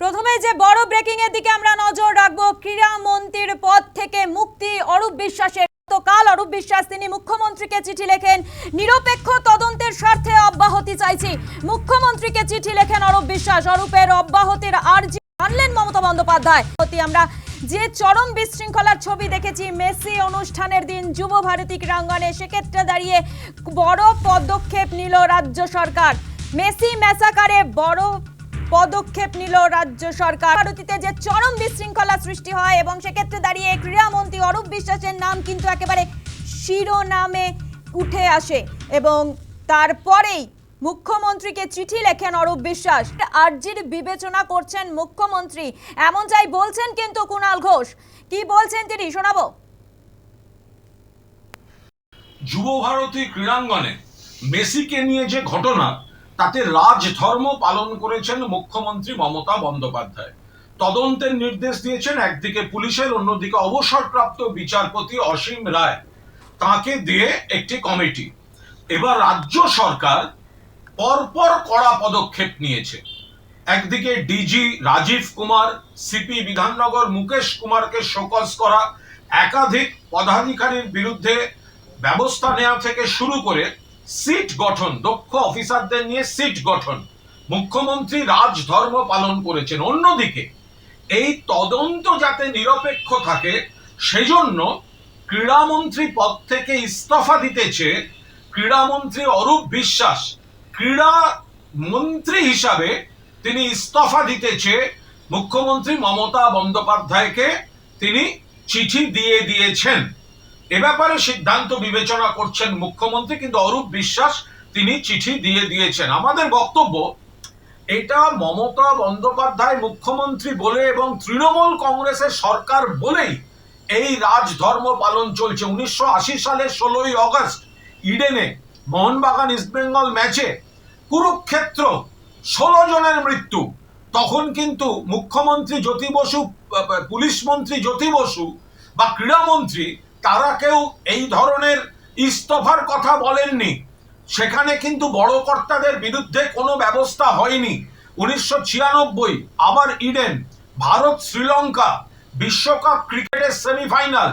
প্রথমে যে বড় ব্রেকিং এর দিকে আমরা নজর রাখব ক্রীড়া মন্ত্রীর পদ থেকে মুক্তি অরূপ বিশ্বাসের। গতকাল অরূপ বিশ্বাস, তিনি মুখ্যমন্ত্রীকে চিঠি লেখেন। নিরপেক্ষ তদন্তের স্বার্থে অব্যাহতি চাইছি। মুখ্যমন্ত্রীকে চিঠি লেখেন অরূপ বিশ্বাস। অরূপের অব্যাহতির আর্জি মানলেন মমতা বন্দ্যোপাধ্যায়। আমরা যে চরম বিশৃঙ্খলার ছবি দেখেছি, মেসি অনুষ্ঠানের দিন যুব ভারতী ক্রীড়াঙ্গনে, সেক্ষেত্রে দাঁড়িয়ে বড় পদক্ষেপ নিল রাজ্য সরকার। মেসি ম্যাসাকারে বড় পদক্ষেপ নিল রাজ্য সরকার। ভারতীতে যে চরম বিশৃঙ্খলা সৃষ্টি হয় এবং সেক্ষেত্রে দাঁড়িয়ে ক্রীড়ামন্ত্রী অরূপ বিশ্বাসের নাম কিন্তু একেবারে শিরোনামে উঠে আসে এবং তারপরেই মুখ্যমন্ত্রীকে চিঠি লেখেন অরূপ বিশ্বাস। আর্জির বিবেচনা করছেন মুখ্যমন্ত্রী। এমন এমনটাই বলছেন কিন্তু কুণাল ঘোষ। কি বলছেন তিনি? শোনাবো। যুব ভারতী ক্রীড়াঙ্গনে মেসিকে নিয়ে যে ঘটনা তাতে রাজধর্ম পালন করেছেন মুখ্যমন্ত্রী মমতা বন্দ্যোপাধ্যায়। তদন্তের নির্দেশ দিয়েছেন একদিকে পুলিশের, অন্যদিকে অবসরপ্রাপ্ত বিচারপতি অসীম রায়। তাকে দিয়ে একটি কমিটি। এবার রাজ্য সরকার পরপর কড়া পদক্ষেপ নিয়েছে। একদিকে ডিজি রাজীব কুমার, সিপি বিধাননগর মুকেশ কুমারকে শোকজ করা, একাধিক পদাধিকারীর বিরুদ্ধে ব্যবস্থা নেওয়া থেকে শুরু করে সিট গঠন, দক্ষ অফিসারদের নিয়ে সিট গঠন। মুখ্যমন্ত্রী রাজধর্ম পালন করেছেন। অন্যদিকে, এই তদন্ত যাতে নিরপেক্ষ থাকে, সেজন্য ক্রীড়ামন্ত্রী পদ থেকে ইস্তফা দিতেছে ক্রীড়ামন্ত্রী অরূপ বিশ্বাস। ক্রীড়া মন্ত্রী হিসাবে তিনি ইস্তফা দিতেছে মুখ্যমন্ত্রী মমতা বন্দ্যোপাধ্যায়কে। তিনি চিঠি দিয়ে দিয়েছেন। এ ব্যাপারে সিদ্ধান্ত বিবেচনা করছেন মুখ্যমন্ত্রী, কিন্তু অরূপ বিশ্বাস তিনি চিঠি দিয়ে দিয়েছেন। আমাদের বক্তব্য, এটা মমতা বন্দ্যোপাধ্যায় মুখ্যমন্ত্রী বলে এবং তৃণমূল কংগ্রেসের সরকার বলেই এই রাজধর্ম পালন চলছে। উনিশশো আশি সালের ষোলোই অগস্ট ইডেনে মোহনবাগান ইস্টবেঙ্গল ম্যাচে কুরুক্ষেত্র ষোলো জনের মৃত্যু। তখন কিন্তু মুখ্যমন্ত্রী জ্যোতি বসু, পুলিশ মন্ত্রী জ্যোতি বসু বা ক্রীড়ামন্ত্রী তারা কেউ এই ধরনের ইস্তফার কথা বলেননি। সেখানে কিন্তু বড় কর্তাদের বিরুদ্ধে কোনো ব্যবস্থা হয়নি। উনিশশো ছিয়ানব্বই, আবার ইডেন ভারত শ্রীলঙ্কা বিশ্বকাপ ক্রিকেটের সেমিফাইনাল